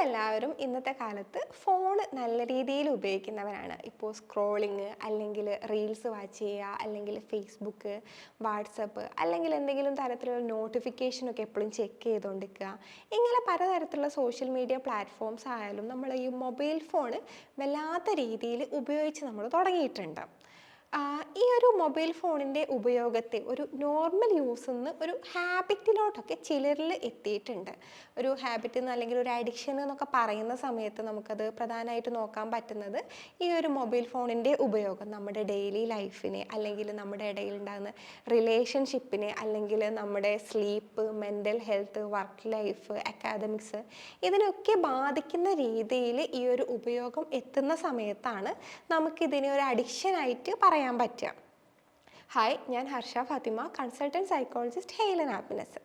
നമ്മളെല്ലാവരും ഇന്നത്തെ കാലത്ത് ഫോൺ നല്ല രീതിയിൽ ഉപയോഗിക്കുന്നവരാണ്. ഇപ്പോൾ സ്ക്രോളിങ് അല്ലെങ്കിൽ റീൽസ് വാച്ച് ചെയ്യുക അല്ലെങ്കിൽ ഫേസ്ബുക്ക് വാട്സപ്പ് അല്ലെങ്കിൽ എന്തെങ്കിലും തരത്തിലുള്ള നോട്ടിഫിക്കേഷനൊക്കെ എപ്പോഴും ചെക്ക് ചെയ്തുകൊണ്ടിരിക്കുക. ഇങ്ങനെ പലതരത്തിലുള്ള സോഷ്യൽ മീഡിയ പ്ലാറ്റ്ഫോംസ് ആയാലും നമ്മൾ ഈ മൊബൈൽ ഫോൺ വല്ലാത്ത രീതിയിൽ ഉപയോഗിച്ച് നമ്മൾ തുടങ്ങിയിട്ടുണ്ട്. ഈ ഒരു മൊബൈൽ ഫോണിന്റെ ഉപയോഗത്തെ ഒരു നോർമൽ യൂസിൽ നിന്ന് ഒരു ഹാബിറ്റിലോട്ടൊക്കെ ചിലരിൽ എത്തിയിട്ടുണ്ട്. ഒരു ഹാബിറ്റ് എന്ന് അല്ലെങ്കിൽ ഒരു അഡിക്ഷൻ എന്നൊക്കെ പറയുന്ന സമയത്ത് നമുക്കത് പ്രധാനമായിട്ട് നോക്കാൻ പറ്റുന്നത് ഈ ഒരു മൊബൈൽ ഫോണിന്റെ ഉപയോഗം. നമ്മുടെ ഡെയിലി ലൈഫിനെ അല്ലെങ്കിൽ നമ്മുടെ ഇടയിൽ ഉണ്ടാകുന്ന റിലേഷൻഷിപ്പിനെ അല്ലെങ്കിൽ നമ്മുടെ sleep mental health work life academics ഇതിനൊക്കെ ബാധിക്കുന്ന രീതിയിൽ ഈ ഒരു ഉപയോഗം എത്തുന്ന സമയത്താണ് നമുക്കിതിനെ ഒരു അഡിക്ഷനായിട്ട് പറയാൻ പറ്റുക. ഹായ് ഞാൻ ഹർഷ ഫാത്തിമ കൺസൾട്ടന്റ് സൈക്കോളജിസ്റ്റ് ഹെയിലൻ ഹാപ്പിനെസ്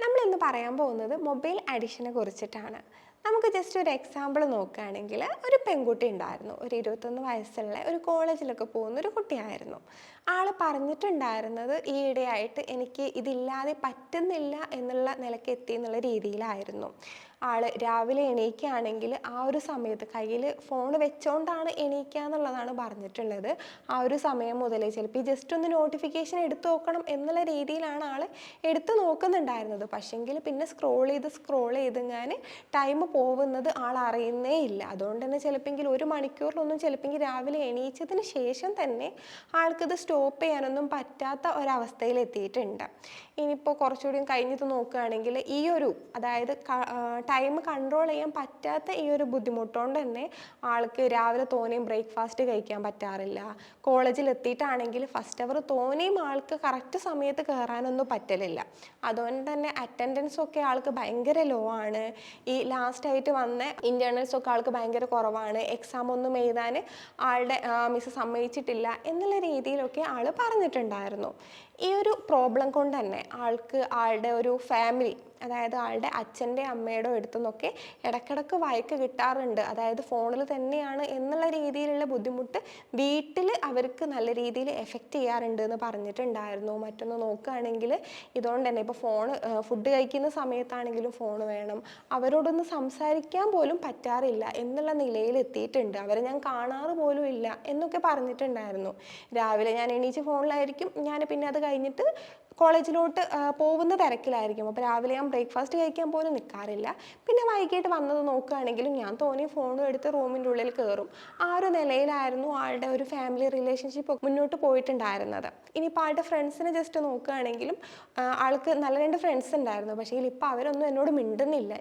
നമ്മളിന്ന് പറയാൻ പോകുന്നത് മൊബൈൽ അഡിക്ഷനെ കുറിച്ചിട്ടാണ്. നമുക്ക് ജസ്റ്റ് ഒരു എക്സാമ്പിൾ നോക്കുകയാണെങ്കിൽ ഒരു പെൺകുട്ടി ഉണ്ടായിരുന്നു. ഒരു ഇരുപത്തൊന്ന് വയസ്സുള്ള ഒരു കോളേജിലൊക്കെ പോകുന്ന ഒരു കുട്ടിയായിരുന്നു. ആൾ പറഞ്ഞിട്ടുണ്ടായിരുന്നത് ഈയിടെയായിട്ട് എനിക്ക് ഇതില്ലാതെ പറ്റുന്നില്ല എന്നുള്ള നിലയ്ക്ക് എത്തി എന്നുള്ള രീതിയിലായിരുന്നു. ആൾ രാവിലെ എണീക്കുകയാണെങ്കിൽ ആ ഒരു സമയത്ത് കയ്യിൽ ഫോൺ വെച്ചോണ്ടാണ് എണീക്കുക എന്നുള്ളതാണ് പറഞ്ഞിട്ടുള്ളത്. ആ ഒരു സമയം മുതൽ ചിലപ്പോൾ ജസ്റ്റ് ഒന്ന് നോട്ടിഫിക്കേഷൻ എടുത്തു നോക്കണം എന്നുള്ള രീതിയിലാണ് ആൾ എടുത്തു നോക്കുന്നുണ്ടായിരുന്നത്. പക്ഷെങ്കിൽ പിന്നെ സ്ക്രോൾ ചെയ്ത് സ്ക്രോൾ ചെയ്തിങ്ങാൻ ടൈം പോകുന്നത് ആൾ അറിയുന്നേ ഇല്ല. അതുകൊണ്ട് തന്നെ ചിലപ്പോൾ ഒരു മണിക്കൂറിലൊന്നും ചിലപ്പോൾ രാവിലെ എണീച്ചതിന് ശേഷം തന്നെ ആൾക്കിത് സ്റ്റോപ്പ് ചെയ്യാനൊന്നും പറ്റാത്ത ഒരവസ്ഥയിൽ എത്തിയിട്ടുണ്ട് ഇനിയിപ്പോൾ കുറച്ചുകൂടി കഴിഞ്ഞിട്ട് നോക്കുകയാണെങ്കിൽ ഈ ഒരു അതായത് ടൈം കൺട്രോൾ ചെയ്യാൻ പറ്റാത്ത ഈ ഒരു ബുദ്ധിമുട്ടുകൊണ്ട് തന്നെ ആൾക്ക് രാവിലെ തോനെയും ബ്രേക്ക്ഫാസ്റ്റ് കഴിക്കാൻ പറ്റാറില്ല. കോളേജിൽ എത്തിയിട്ടാണെങ്കിൽ ഫസ്റ്റ് അവർ തോനെയും ആൾക്ക് കറക്റ്റ് സമയത്ത് കയറാനൊന്നും പറ്റലില്ല. അതുകൊണ്ട് തന്നെ അറ്റൻഡൻസ് ഒക്കെ ആൾക്ക് ഭയങ്കര ലോ ആണ്. ഈ ലാസ്റ്റ് ആയിട്ട് വന്ന ഇന്റേണൽസ് ഒക്കെ ആൾക്ക് ഭയങ്കര കുറവാണ്. എക്സാം ഒന്നും എഴുതാൻ ആളുടെ മിസ് സമ്മതിച്ചിട്ടില്ല എന്നുള്ള രീതിയിലൊക്കെ ആൾ പറഞ്ഞിട്ടുണ്ടായിരുന്നു. ഈ ഒരു പ്രോബ്ലം കൊണ്ട് തന്നെ ആൾക്ക് ആളുടെ ഒരു ഫാമിലി അതായത് ആളുടെ അച്ഛന്റെ അമ്മയുടെ അടുത്തു നിന്നൊക്കെ ഇടക്കിടക്ക് വായിക്ക് കിട്ടാറുണ്ട്. അതായത് ഫോണിൽ തന്നെയാണ് എന്നുള്ള രീതിയിലുള്ള ബുദ്ധിമുട്ട് വീട്ടിൽ അവർക്ക് നല്ല രീതിയിൽ എഫക്റ്റ് ചെയ്യാറുണ്ട് എന്ന് പറഞ്ഞിട്ടുണ്ടായിരുന്നു. മറ്റൊന്ന് നോക്കുകയാണെങ്കിൽ ഇതുകൊണ്ട് തന്നെ ഇപ്പോൾ ഫോൺ ഫുഡ് കഴിക്കുന്ന സമയത്താണെങ്കിലും ഫോൺ വേണം. അവരോടൊന്ന് സംസാരിക്കാൻ പോലും പറ്റാറില്ല എന്നുള്ള നിലയിൽ എത്തിയിട്ടുണ്ട്. അവരെ ഞാൻ കാണാറ് പോലും ഇല്ല എന്നൊക്കെ പറഞ്ഞിട്ടുണ്ടായിരുന്നു. രാവിലെ ഞാൻ എണീച്ച് ഫോണിലായിരിക്കും ഞാൻ പിന്നെ അത് കഴിഞ്ഞിട്ട് കോളേജിലോട്ട് പോകുന്ന തിരക്കിലായിരിക്കും. അപ്പോൾ രാവിലെ ഞാൻ ബ്രേക്ക്ഫാസ്റ്റ് കഴിക്കാൻ പോലും നിൽക്കാറില്ല പിന്നെ വൈകിട്ട് വന്നത് നോക്കുകയാണെങ്കിലും ഞാൻ തോന്നി ഫോണും എടുത്ത് റൂമിന്റെ ഉള്ളിൽ കയറും ആ ഒരു നിലയിലായിരുന്നു ആളുടെ ഒരു ഫാമിലി റിലേഷൻഷിപ്പ് മുന്നോട്ട് പോയിട്ടുണ്ടായിരുന്നത്. ഇനിയിപ്പോൾ ആളുടെ ഫ്രണ്ട്സിനെ ജസ്റ്റ് നോക്കുകയാണെങ്കിലും ആൾക്ക് നല്ല രണ്ട് ഫ്രണ്ട്സ് ഉണ്ടായിരുന്നു. പക്ഷേ ഇപ്പോൾ അവരൊന്നും എന്നോട് മിണ്ടുന്നില്ല.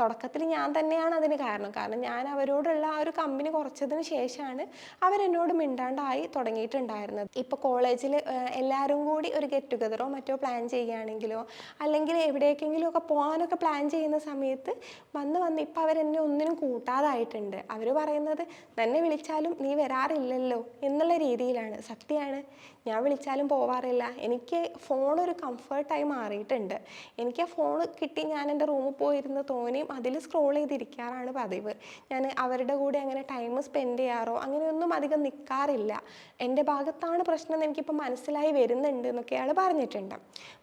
തുടക്കത്തിൽ ഞാൻ തന്നെയാണ് അതിന് കാരണം. കാരണം ഞാൻ അവരോടുള്ള ആ ഒരു കമ്പനി കുറച്ചതിന് ശേഷമാണ് അവരെന്നോട് മിണ്ടാണ്ടായി തുടങ്ങിയിട്ടുണ്ടായിരുന്നത്. ഇപ്പോൾ കോളേജിൽ എല്ലാവരും കൂടി ഒരു ഗെറ്റ് ടുഗതറോ മറ്റോ പ്ലാൻ ചെയ്യുകയാണെങ്കിലോ അല്ലെങ്കിൽ എവിടേക്കെങ്കിലും ഒക്കെ പോകാനൊക്കെ പ്ലാൻ ചെയ്യുന്ന സമയത്ത് വന്ന് വന്ന് ഇപ്പോൾ അവരെന്നെ ഒന്നിനും കൂട്ടാതായിട്ടുണ്ട്. അവർ പറയുന്നത് തന്നെ വിളിച്ചാലും നീ വരാറില്ലല്ലോ എന്നുള്ള രീതിയിലാണ്. സത്യമാണ്. ഞാൻ വിളിച്ചാലും പോവാറില്ല. എനിക്ക് ഫോൺ ഒരു കംഫർട്ടായി മാറിയിട്ടുണ്ട്. എനിക്ക് ആ ഫോൺ കിട്ടി ഞാൻ എന്റെ റൂമിൽ പോയിരുന്ന് തോന്നിയും അതിൽ സ്ക്രോൾ ചെയ്തിരിക്കാറാണ് പതിവ്. ഞാൻ അവരുടെ കൂടെ അങ്ങനെ ടൈം സ്പെൻഡ് ചെയ്യാറോ അങ്ങനെയൊന്നും അധികം നിൽക്കാറില്ല എന്റെ ഭാഗത്താണ് പ്രശ്നം എന്ന് എനിക്കിപ്പോൾ മനസ്സിലായി വരുന്നുണ്ട് എന്നൊക്കെ അയാൾ പറഞ്ഞിട്ടുണ്ട്.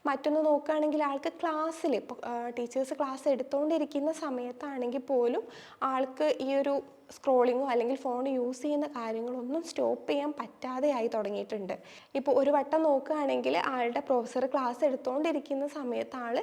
മറ്റൊന്ന് നോക്കുകയാണെങ്കിൽ ആൾക്ക് ക്ലാസ്സിൽ ടീച്ചേഴ്സ് ക്ലാസ് എടുത്തുകൊണ്ടിരിക്കുന്ന സമയത്താണെങ്കിൽ പോലും ആൾക്ക് ഈ ഒരു സ്ക്രോളിങ്ങോ അല്ലെങ്കിൽ ഫോൺ യൂസ് ചെയ്യുന്ന കാര്യങ്ങളൊന്നും സ്റ്റോപ്പ് ചെയ്യാൻ പറ്റാതെ ആയി തുടങ്ങിയിട്ടുണ്ട്. ഇപ്പോൾ ഒരു വട്ടം നോക്കുകയാണെങ്കിൽ ആളുടെ പ്രൊഫസർ ക്ലാസ് എടുത്തുകൊണ്ടിരിക്കുന്ന സമയത്ത് ആൾ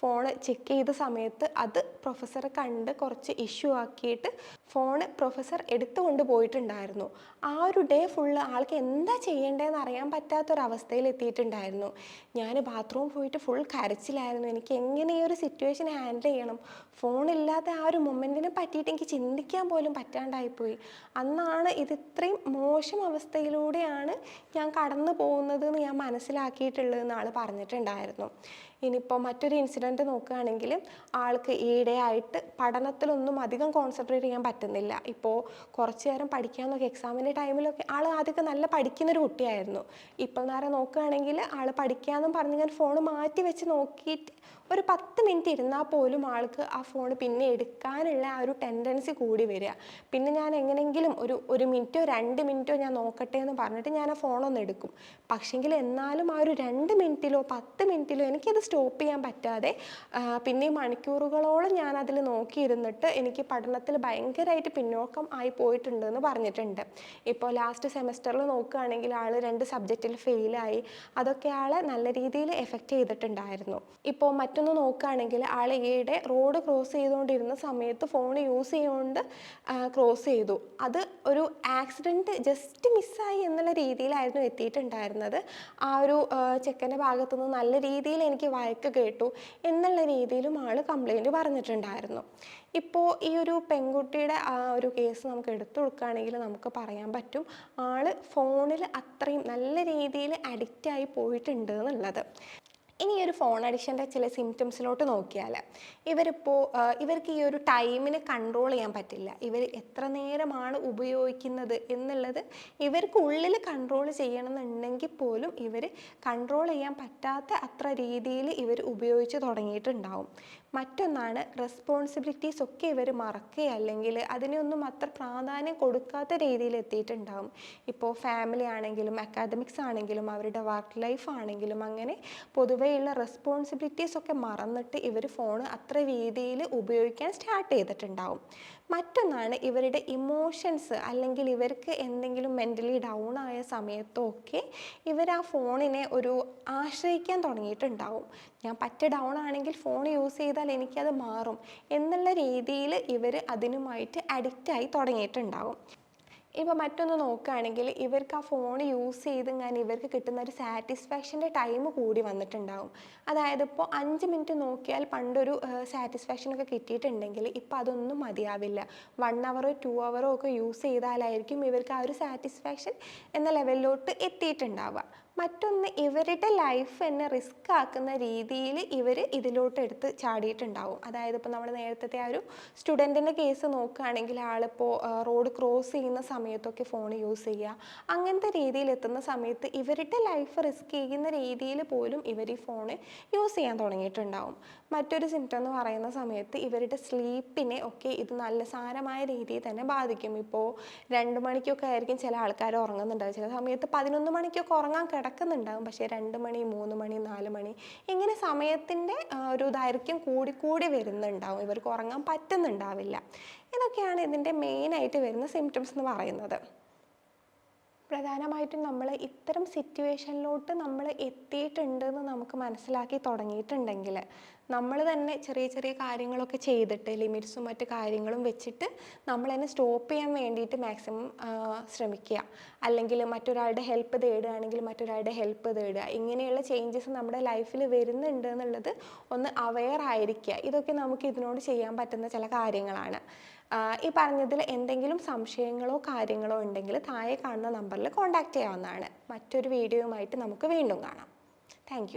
ഫോൺ ചെക്ക് ചെയ്ത സമയത്ത് അത് പ്രൊഫസറെ കണ്ട് കുറച്ച് ഇഷ്യൂ ആക്കിയിട്ട് ഫോൺ പ്രൊഫസർ എടുത്തുകൊണ്ട് പോയിട്ടുണ്ടായിരുന്നു ആ ഒരു ഡേ ഫുള്ള് ആൾക്ക് എന്താ ചെയ്യേണ്ടതെന്ന് അറിയാൻ പറ്റാത്തൊരവസ്ഥയിൽ എത്തിയിട്ടുണ്ടായിരുന്നു ഞാൻ ബാത്റൂം പോയിട്ട് ഫുൾ കരച്ചിലായിരുന്നു. എനിക്ക് എങ്ങനെ ഈ ഒരു സിറ്റുവേഷൻ ഹാൻഡിൽ ചെയ്യണം? ഫോണില്ലാത്ത ആ ഒരു മൊമെന്റിനെ പറ്റിയിട്ട് എനിക്ക് ചിന്തിക്കാൻ പോലും പറ്റാണ്ടായിപ്പോയി. അന്നാണ് ഇത് ഇത്രയും മോശം അവസ്ഥയിലൂടെയാണ് ഞാൻ കടന്നു പോകുന്നത് എന്ന് ഞാൻ മനസ്സിലാക്കിയിട്ടുള്ളതെന്ന് ആൾ പറഞ്ഞിട്ടുണ്ടായിരുന്നു. ഇനിയിപ്പോൾ മറ്റൊരു ഇൻസിഡന്റ് നോക്കുകയാണെങ്കിൽ ആൾക്ക് ഈയിടെയായിട്ട് പഠനത്തിലൊന്നും അധികം കോൺസെൻട്രേറ്റ് ചെയ്യാൻ പറ്റുന്നില്ല. ഇപ്പോൾ കുറച്ച് നേരം പഠിക്കാമെന്നൊക്കെ എക്സാമിന്റെ ടൈമിലൊക്കെ ആൾ ആദ്യമൊക്കെ നല്ല പഠിക്കുന്നൊരു കുട്ടിയായിരുന്നു. ഇപ്പം നേരെ നോക്കുകയാണെങ്കിൽ ആൾ പഠിക്കാമെന്നും പറഞ്ഞ് ഞാൻ ഫോൺ മാറ്റി വെച്ച് നോക്കിയിട്ട് ഒരു പത്ത് മിനിറ്റ് ഇരുന്നാൽ പോലും ആൾക്ക് ആ ഫോൺ പിന്നെ എടുക്കാനുള്ള ആ ഒരു ടെൻഡൻസി കൂടി വരിക. പിന്നെ ഞാൻ എങ്ങനെയെങ്കിലും ഒരു ഒരു മിനിറ്റോ രണ്ട് മിനിറ്റോ ഞാൻ നോക്കട്ടെ എന്ന് പറഞ്ഞിട്ട് ഞാൻ ആ ഫോണൊന്ന് എടുക്കും. പക്ഷേങ്കിൽ എന്നാലും ആ ഒരു രണ്ട് മിനിറ്റിലോ പത്ത് മിനിറ്റിലോ എനിക്കത് സ്റ്റോപ്പ് ചെയ്യാൻ പറ്റാതെ പിന്നെ മണിക്കൂറുകളോളം ഞാൻ അതിൽ നോക്കിയിരുന്നിട്ട് എനിക്ക് പഠനത്തിൽ ഭയങ്കരമായിട്ട് പിന്നോക്കം ആയി പോയിട്ടുണ്ട് എന്ന് പറഞ്ഞിട്ടുണ്ട്. ഇപ്പോൾ ലാസ്റ്റ് സെമസ്റ്ററിൽ നോക്കുകയാണെങ്കിൽ ആൾ രണ്ട് സബ്ജക്റ്റിൽ ഫെയിലായി അതൊക്കെ ആളെ നല്ല രീതിയിൽ എഫക്റ്റ് ചെയ്തിട്ടുണ്ടായിരുന്നു. ഇപ്പോൾ മറ്റൊന്ന് നോക്കുകയാണെങ്കിൽ ആൾ ഈയിടെ റോഡ് ക്രോസ് ചെയ്തുകൊണ്ടിരുന്ന സമയത്ത് ഫോൺ യൂസ് ചെയ്തുകൊണ്ട് ക്രോസ് ചെയ്തു. അത് ഒരു ആക്സിഡന്റ് ജസ്റ്റ് മിസ്സായി എന്നുള്ള രീതിയിലായിരുന്നു എത്തിയിട്ടുണ്ടായിരുന്നത്. ആ ഒരു ചെക്കന്റെ ഭാഗത്തുനിന്ന് നല്ല രീതിയിൽ എനിക്ക് വഴക്ക് കേട്ടു എന്നുള്ള രീതിയിലും ആൾ കംപ്ലൈന്റ് പറഞ്ഞിട്ടുണ്ടായിരുന്നു. ഇപ്പോൾ ഈ ഒരു പെൺകുട്ടിയുടെ ആ ഒരു കേസ് നമുക്ക് എടുത്തു കൊടുക്കുകയാണെങ്കിൽ നമുക്ക് പറയാൻ പറ്റും ആൾ ഫോണിൽ അത്രയും നല്ല രീതിയിൽ അഡിക്റ്റായി പോയിട്ടുണ്ട് എന്നുള്ളത്. ഇനി ഈ ഒരു ഫോൺ അഡിക്ഷന്റെ ചില സിംറ്റംസിലോട്ട് നോക്കിയാൽ ഇവരിപ്പോൾ ഇവർക്ക് ഈ ഒരു ടൈമിനെ കൺട്രോൾ ചെയ്യാൻ പറ്റില്ല. ഇവർ എത്ര നേരമാണ് ഉപയോഗിക്കുന്നത് എന്നുള്ളത് ഇവർക്ക് ഉള്ളിൽ കൺട്രോൾ ചെയ്യണമെന്നുണ്ടെങ്കിൽ പോലും ഇവർ കൺട്രോൾ ചെയ്യാൻ പറ്റാത്ത അത്ര രീതിയിൽ ഇവർ ഉപയോഗിച്ച് തുടങ്ങിയിട്ടുണ്ടാവും. മറ്റൊന്നാണ് റെസ്പോൺസിബിലിറ്റീസ് ഒക്കെ ഇവർ മറക്കുക അല്ലെങ്കിൽ അതിനൊന്നും അത്ര പ്രാധാന്യം കൊടുക്കാത്ത രീതിയിൽ എത്തിയിട്ടുണ്ടാവും. ഇപ്പോൾ ഫാമിലി ആണെങ്കിലും അക്കാദമിക്സ് ആണെങ്കിലും അവരുടെ വർക്ക് ലൈഫ് ആണെങ്കിലും അങ്ങനെ പൊതുവെയുള്ള റെസ്പോൺസിബിലിറ്റീസ് ഒക്കെ മറന്നിട്ട് ഇവർ ഫോൺ അത്ര രീതിയിൽ ഉപയോഗിക്കാൻ സ്റ്റാർട്ട് ചെയ്തിട്ടുണ്ടാവും. മറ്റൊന്നാണ് ഇവരുടെ ഇമോഷൻസ് അല്ലെങ്കിൽ ഇവർക്ക് എന്തെങ്കിലും മെന്റലി ഡൗൺ ആയ സമയത്തൊക്കെ ഇവർ ആ ഫോണിനെ ഒരു ആശ്രയിക്കാൻ തുടങ്ങിയിട്ടുണ്ടാവും. ഞാൻ പറ്റ ഡൗൺ ആണെങ്കിൽ ഫോൺ യൂസ് ചെയ്താൽ എനിക്കത് മാറും എന്നുള്ള രീതിയിൽ ഇവർ അതിനുമായിട്ട് അഡിക്റ്റായി തുടങ്ങിയിട്ടുണ്ടാവും. ഇപ്പോൾ മറ്റൊന്ന് നോക്കുകയാണെങ്കിൽ ഇവർക്ക് ആ ഫോൺ യൂസ് ചെയ്ത് ഞാൻ ഇവർക്ക് കിട്ടുന്ന ഒരു സാറ്റിസ്ഫാക്ഷന്റെ ടൈം കൂടി വന്നിട്ടുണ്ടാകും അതായത് ഇപ്പോൾ അഞ്ച് മിനിറ്റ് നോക്കിയാൽ പണ്ടൊരു സാറ്റിസ്ഫാക്ഷൻ ഒക്കെ കിട്ടിയിട്ടുണ്ടെങ്കിൽ ഇപ്പോൾ അതൊന്നും മതിയാവില്ല. വൺ അവറോ ടു അവറോ ഒക്കെ യൂസ് ചെയ്താലായിരിക്കും ഇവർക്ക് ആ ഒരു സാറ്റിസ്ഫാക്ഷൻ എന്ന ലെവലിലോട്ട് എത്തിയിട്ടുണ്ടാവുക. മറ്റൊന്ന് ഇവരുടെ ലൈഫ് തന്നെ റിസ്ക് ആക്കുന്ന രീതിയിൽ ഇവർ ഇതിലോട്ട് എടുത്ത് ചാടിയിട്ടുണ്ടാവും. അതായത് ഇപ്പോൾ നമ്മൾ നേരത്തെ ആ ഒരു സ്റ്റുഡന്റിന്റെ കേസ് നോക്കുകയാണെങ്കിൽ ആളിപ്പോൾ റോഡ് ക്രോസ് ചെയ്യുന്ന സമയത്തൊക്കെ ഫോൺ യൂസ് ചെയ്യുക. അങ്ങനത്തെ രീതിയിൽ എത്തുന്ന സമയത്ത് ഇവരുടെ ലൈഫ് റിസ്ക് ചെയ്യുന്ന രീതിയിൽ പോലും ഇവർ ഈ ഫോൺ യൂസ് ചെയ്യാൻ തുടങ്ങിയിട്ടുണ്ടാവും. മറ്റൊരു സിംറ്റം എന്ന് പറയുന്ന സമയത്ത് ഇവരുടെ സ്ലീപ്പിനെ ഒക്കെ ഇത് നല്ല സാരമായ രീതിയിൽ തന്നെ ബാധിക്കും. ഇപ്പോൾ രണ്ട് മണിക്കൊക്കെ ആയിരിക്കും ചില ആൾക്കാർ ഉറങ്ങുന്നുണ്ടാവും ചില സമയത്ത് പതിനൊന്ന് മണിക്കൊക്കെ ഉറങ്ങാൻ കിടക്കുന്നുണ്ടാവും പക്ഷേ രണ്ട് മണി മൂന്ന് മണി നാല് മണി ഇങ്ങനെ സമയത്തിന്റെ ഒരു ദൈർഘ്യം കൂടിക്കൂടി വരുന്നുണ്ടാവും. ഇവർക്ക് ഉറങ്ങാൻ പറ്റുന്നുണ്ടാവില്ല. ഇതൊക്കെയാണ് ഇതിന്റെ മെയിനായിട്ട് വരുന്ന സിംറ്റംസ് എന്ന് പറയുന്നത്. പ്രധാനമായിട്ടും നമ്മൾ ഇത്തരം സിറ്റുവേഷനിലോട്ട് നമ്മൾ എത്തിയിട്ടുണ്ട് എന്ന് നമുക്ക് മനസ്സിലാക്കി തുടങ്ങിയിട്ടുണ്ടെങ്കിൽ നമ്മൾ തന്നെ ചെറിയ ചെറിയ കാര്യങ്ങളൊക്കെ ചെയ്തിട്ട് ലിമിറ്റ്സും മറ്റു കാര്യങ്ങളും വെച്ചിട്ട് നമ്മൾ തന്നെ സ്റ്റോപ്പ് ചെയ്യാൻ വേണ്ടിയിട്ട് മാക്സിമം ശ്രമിക്കുക. അല്ലെങ്കിൽ മറ്റൊരാളുടെ ഹെൽപ്പ് തേടുകയാണെങ്കിൽ മറ്റൊരാളുടെ ഹെൽപ്പ് തേടുക. ഇങ്ങനെയുള്ള ചേഞ്ചസ് നമ്മുടെ ലൈഫിൽ വരുന്നുണ്ട് എന്നുള്ളത് ഒന്ന് അവെയർ ആയിരിക്കുക. ഇതൊക്കെ നമുക്ക് ഇതിനോട് ചെയ്യാൻ പറ്റുന്ന ചില കാര്യങ്ങളാണ്. ഈ പറഞ്ഞതിൽ എന്തെങ്കിലും സംശയങ്ങളോ കാര്യങ്ങളോ ഉണ്ടെങ്കിൽ താഴെ കാണുന്ന നമ്പറിൽ കോൺടാക്റ്റ് ചെയ്യാവുന്നതാണ്. മറ്റൊരു വീഡിയോയുമായിട്ട് നമുക്ക് വീണ്ടും കാണാം. താങ്ക്